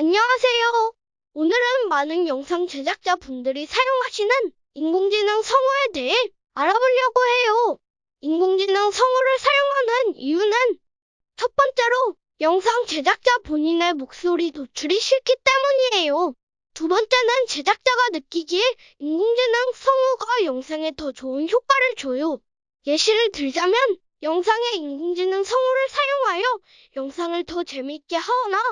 안녕하세요. 오늘은 많은 영상 제작자 분들이 사용하시는 인공지능 성우에 대해 알아보려고 해요. 인공지능 성우를 사용하는 이유는 첫 번째로 영상 제작자 본인의 목소리 노출이 싫기 때문이에요. 두 번째는 제작자가 느끼기에 인공지능 성우가 영상에 더 좋은 효과를 줘요. 예시를 들자면 영상에 인공지능 성우를 사용하여 영상을 더 재미있게 하거나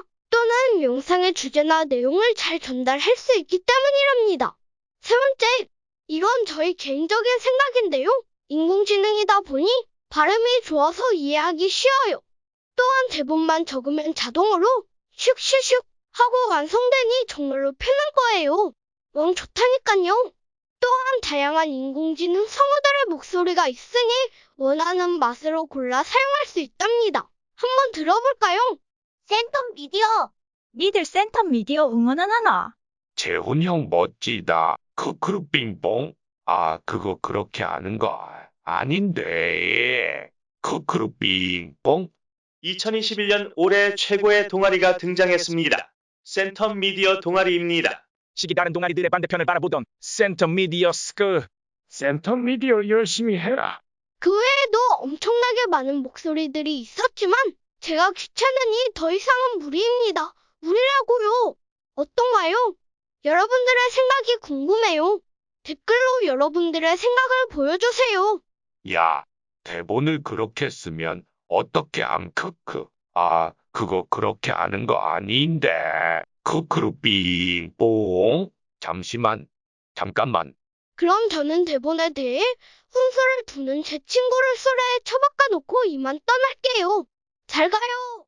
영상의 주제나 내용을 잘 전달할 수 있기 때문이랍니다. 세 번째, 이건 저희 개인적인 생각인데요. 인공지능이다 보니 발음이 좋아서 이해하기 쉬워요. 또한 대본만 적으면 자동으로 슉슉슉 하고 완성되니 정말로 편한 거예요. 영 좋다니까요. 또한 다양한 인공지능 성우들의 목소리가 있으니 원하는 맛으로 골라 사용할 수 있답니다. 한번 들어볼까요? 센텀 미디어 니들 센텀 미디어 응원하나? 재훈 형 멋지다. 크크루 빙봉. 아, 그거 그렇게 하는 거 아닌데. 크크루 빙봉. 2021년 올해 최고의 동아리가 등장했습니다. 센텀 미디어 동아리입니다. 시기 다른 동아리들의 반대편을 바라보던 센터 미디어 스크 센터 미디어 열심히 해라. 그 외에도 엄청나게 많은 목소리들이 있었지만 제가 귀찮으니 더 이상은 무리입니다. 무리라고요. 어떤가요? 여러분들의 생각이 궁금해요. 댓글로 여러분들의 생각을 보여주세요. 야, 대본을 그렇게 쓰면 어떻게 안 크크. 아, 그거 그렇게 하는 거 아닌데. 크크루 빙봉. 잠시만. 잠깐만. 그럼 저는 대본에 대해 훈수를 두는 제 친구를 수레에 처박아 놓고 이만 떠날게요. 잘 가요.